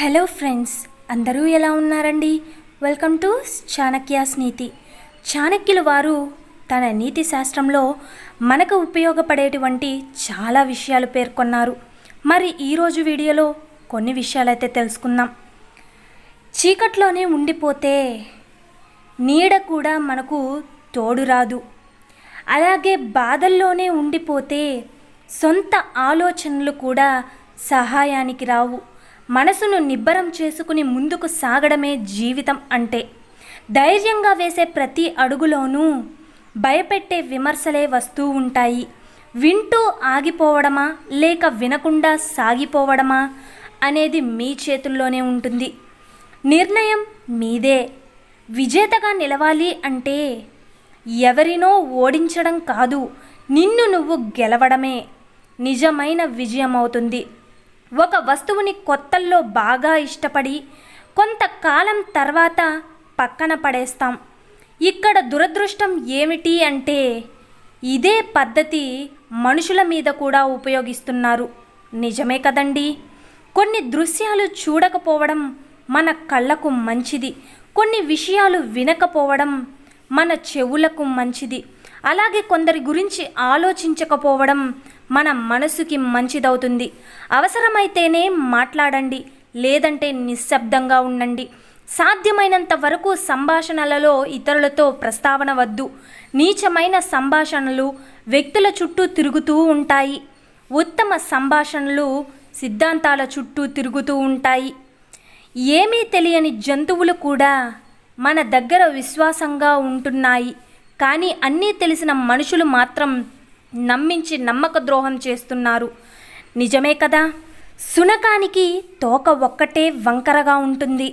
Hello friends అందరూ ఎలా ఉన్నారండి? వెల్కమ్ టు చాణక్యాస్ నీతి చాణక్యులు వారు తన నీతి శాస్త్రంలో మనకు ఉపయోగపడేటువంటి చాలా విషయాలు పేర్కొన్నారు. మరి ఈరోజు వీడియోలో కొన్ని విషయాలైతే తెలుసుకుందాం. చీకట్లోనే ఉండిపోతే నీడ కూడా మనకు తోడు రాదు. అలాగే బాధల్లోనే ఉండిపోతే సొంత ఆలోచనలు కూడా సహాయానికి రావు. మనసును నిబ్బరం చేసుకుని ముందుకు సాగడమే జీవితం అంటే. ధైర్యంగా వేసే ప్రతి అడుగులోనూ భయపెట్టే విమర్శలే వస్తూ ఉంటాయి. వింటూ ఆగిపోవడమా లేక వినకుండా సాగిపోవడమా అనేది మీ చేతుల్లోనే ఉంటుంది. నిర్ణయం మీదే. విజేతగా నిలవాలి అంటే ఎవరినో ఓడించడం కాదు నిన్ను నువ్వు గెలవడమే. నిజమైన విజయం అవుతుంది ఒక వస్తువుని కొత్తల్లో బాగా ఇష్టపడి కొంతకాలం తర్వాత పక్కన పడేస్తాం. ఇక్కడ దురదృష్టం ఏమిటి అంటే ఇదే పద్ధతి మనుషుల మీద కూడా ఉపయోగిస్తున్నారు. నిజమే కదండి? కొన్ని దృశ్యాలు చూడకపోవడం మన కళ్ళకు మంచిది. కొన్ని విషయాలు వినకపోవడం మన చెవులకు మంచిది. అలాగే కొందరి గురించి ఆలోచించకపోవడం మన మనసుకి మంచిదవుతుంది. అవసరమైతేనే మాట్లాడండి లేదంటే నిశ్శబ్దంగా ఉండండి. సాధ్యమైనంత వరకు సంభాషణలలో ఇతరులతో ప్రస్తావన వద్దు. నీచమైన సంభాషణలు వ్యక్తుల చుట్టూ తిరుగుతూ ఉంటాయి. ఉత్తమ సంభాషణలు సిద్ధాంతాల చుట్టూ తిరుగుతూ ఉంటాయి. ఏమీ తెలియని జంతువులు కూడా మన దగ్గర విశ్వాసంగా ఉంటున్నాయి. కానీ అన్నీ తెలిసిన మనుషులు మాత్రం నమ్మించి నమ్మక ద్రోహం చేస్తున్నారు. నిజమే కదా? సునకానికి తోక ఒక్కటే వంకరగా ఉంటుంది.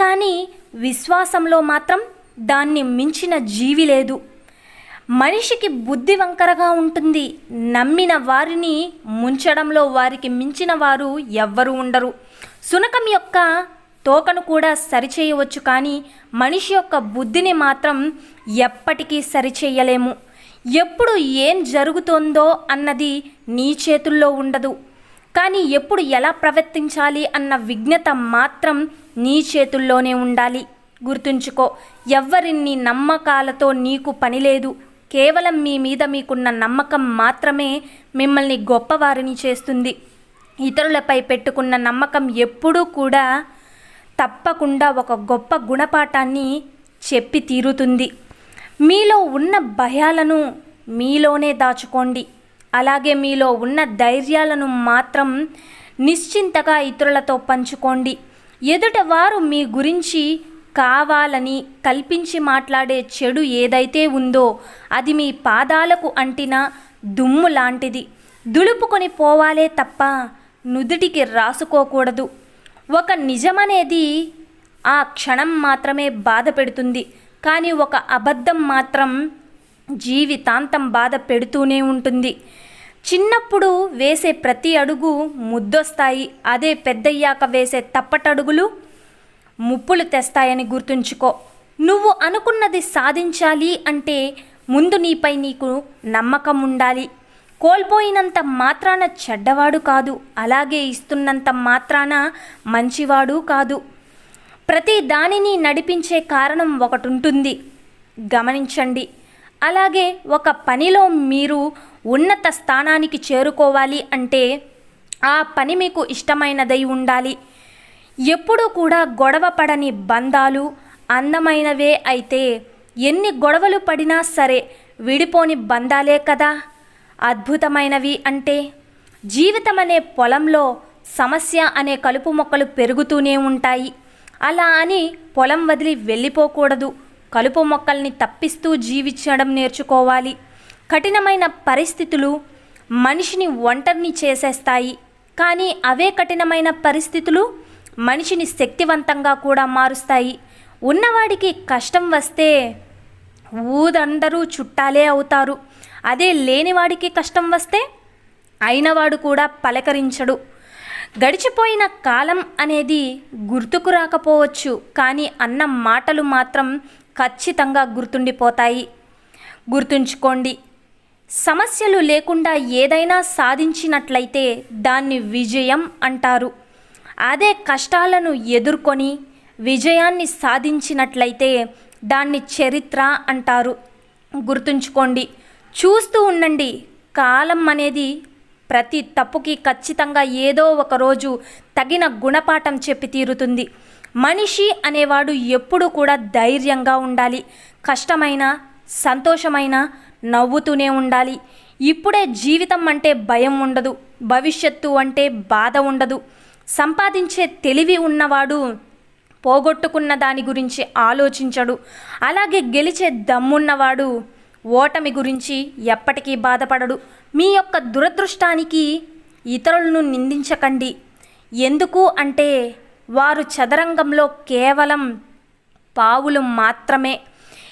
కానీ విశ్వాసంలో మాత్రం దాన్ని మించిన జీవి లేదు. మనిషికి బుద్ధి వంకరగా ఉంటుంది. నమ్మిన వారిని ముంచడంలో వారికి మించిన వారు ఎవ్వరూ ఉండరు. సునకం యొక్క తోకను కూడా సరిచేయవచ్చు కానీ మనిషి యొక్క బుద్ధిని మాత్రం ఎప్పటికీ సరిచేయలేము. ఎప్పుడు ఏం జరుగుతోందో అన్నది నీ చేతుల్లో ఉండదు. కానీ ఎప్పుడు ఎలా ప్రవర్తించాలి అన్న విజ్ఞత మాత్రం నీ చేతుల్లోనే ఉండాలి. గుర్తుంచుకో ఎవ్వరిన్ని నమ్మకాలతో నీకు పని లేదు. కేవలం మీ మీద మీకున్న నమ్మకం మాత్రమే మిమ్మల్ని గొప్పవారిని చేస్తుంది. ఇతరులపై పెట్టుకున్న నమ్మకం ఎప్పుడూ కూడా తప్పకుండా ఒక గొప్ప గుణపాఠాన్ని చెప్పి తీరుతుంది. మీలో ఉన్న భయాలను మీలోనే దాచుకోండి. అలాగే మీలో ఉన్న ధైర్యాలను మాత్రం నిశ్చింతగా ఇతరులతో పంచుకోండి. ఎదుటవారు మీ గురించి కావాలని కల్పించి మాట్లాడే చెడు ఏదైతే ఉందో అది మీ పాదాలకు అంటిన దుమ్ము లాంటిది. దులుపుకొని పోవాలే తప్ప నుదుటికి రాసుకోకూడదు. ఒక నిజమనేది ఆ క్షణం మాత్రమే బాధ పెడుతుంది. కానీ ఒక అబద్ధం మాత్రం జీవితాంతం బాధ పెడుతూనే ఉంటుంది. చిన్నప్పుడు వేసే ప్రతి అడుగు ముద్దొస్తాయి. అదే పెద్దయ్యాక వేసే తప్పటడుగులు ముప్పులు తెస్తాయని గుర్తుంచుకో. నువ్వు అనుకున్నది సాధించాలి అంటే ముందు నీపై నీకు నమ్మకం ఉండాలి కోల్పోయినంత మాత్రాన చెడ్డవాడు కాదు అలాగే ఇస్తున్నంత మాత్రాన మంచివాడు కాదు. ప్రతి దానిని నడిపించే కారణం ఒకటి ఉంటుంది గమనించండి. అలాగే ఒక పనిలో మీరు ఉన్నత స్థానానికి చేరుకోవాలి అంటే ఆ పని మీకు ఇష్టమైనదై ఉండాలి. ఎప్పుడూ కూడా గొడవ పడని బంధాలు అందమైనవే అయితే ఎన్ని గొడవలు పడినా సరే విడిపోని బంధాలే కదా. అద్భుతమైనవి అంటే జీవితం అనే పొలంలో సమస్య అనే కలుపు మొక్కలు పెరుగుతూనే ఉంటాయి. అలా అని పొలం వదిలి వెళ్ళిపోకూడదు. కలుపు మొక్కల్ని తప్పిస్తూ జీవించడం నేర్చుకోవాలి. కఠినమైన పరిస్థితులు మనిషిని ఒంటరిని చేసేస్తాయి. కానీ అవే కఠినమైన పరిస్థితులు మనిషిని శక్తివంతంగా కూడా మారుస్తాయి. ఉన్నవాడికి కష్టం వస్తే ఊదందరూ చుట్టాలే అవుతారు. అదే లేనివాడికి కష్టం వస్తే అయినవాడు కూడా పలకరించడు. గడిచిపోయిన కాలం అనేది గుర్తుకు రాకపోవచ్చు కానీ అన్న మాటలు మాత్రం ఖచ్చితంగా గుర్తుండిపోతాయి. గుర్తుంచుకోండి సమస్యలు లేకుండా ఏదైనా సాధించినట్లయితే దాన్ని విజయం అంటారు. అదే కష్టాలను ఎదుర్కొని విజయాన్ని సాధించినట్లయితే దాన్ని చరిత్ర అంటారు. గుర్తుంచుకోండి చూస్తూ ఉండండి. కాలం అనేది ప్రతి తప్పుకి ఖచ్చితంగా ఏదో ఒక రోజు తగిన గుణపాఠం చెప్పి తీరుతుంది. మనిషి అనేవాడు ఎప్పుడూ కూడా ధైర్యంగా ఉండాలి. కష్టమైన సంతోషమైన నవ్వుతూనే ఉండాలి. ఇప్పుడే జీవితం అంటే భయం ఉండదు. భవిష్యత్తు అంటే బాధ ఉండదు. సంపాదించే తెలివి ఉన్నవాడు పోగొట్టుకున్న దాని గురించి ఆలోచించడు. అలాగే గెలిచే దమ్మున్నవాడు ఓటమి గురించి ఎప్పటికీ బాధపడడు. మీ యొక్క దురదృష్టానికి ఇతరులను నిందించకండి. ఎందుకు అంటే వారు చదరంగంలో కేవలం పావులు మాత్రమే.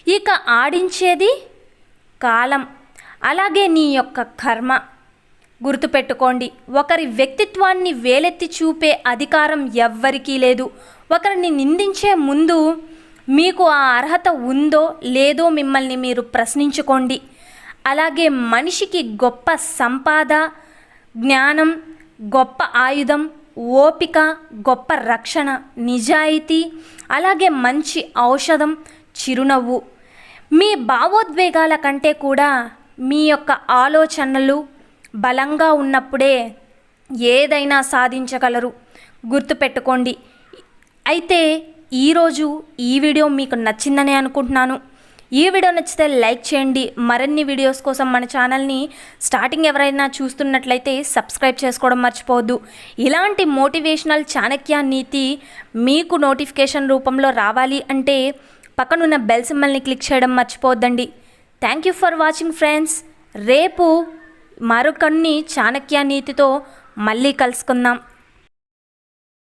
ఇక ఆడించేది కాలం. అలాగే నీ యొక్క కర్మ. గుర్తుపెట్టుకోండి ఒకరి వ్యక్తిత్వాన్ని వేలెత్తి చూపే అధికారం ఎవ్వరికీ లేదు. ఒకరిని నిందించే ముందు మీకు ఆ అర్హత ఉందో లేదో మిమ్మల్ని మీరు ప్రశ్నించుకోండి. అలాగే మనిషికి గొప్ప సంపాద జ్ఞానం గొప్ప ఆయుధం ఓపిక గొప్ప రక్షణ నిజాయితీ అలాగే మంచి ఔషధం చిరునవ్వు. మీ భావోద్వేగాల కంటే కూడా మీ యొక్క ఆలోచనలు బలంగా ఉన్నప్పుడే ఏదైనా సాధించగలరు. గుర్తుపెట్టుకోండి. అయితే ఈరోజు ఈ వీడియో మీకు నచ్చిందని అనుకుంటున్నాను. ఈ వీడియో నచ్చితే లైక్ చేయండి. మరిన్ని వీడియోస్ కోసం మన ఛానల్ని స్టార్టింగ్ ఎవరైనా చూస్తున్నట్లయితే సబ్స్క్రైబ్ చేసుకోవడం మర్చిపోవద్దు. ఇలాంటి మోటివేషనల్ చాణక్య నీతి మీకు నోటిఫికేషన్ రూపంలో రావాలి అంటే పక్కనున్న బెల్ సింబల్ని క్లిక్ చేయడం మర్చిపోవద్దండి. Thank you for watching friends. రేపు మరొకన్ని చాణక్య నీతితో మళ్ళీ కలుసుకుందాం.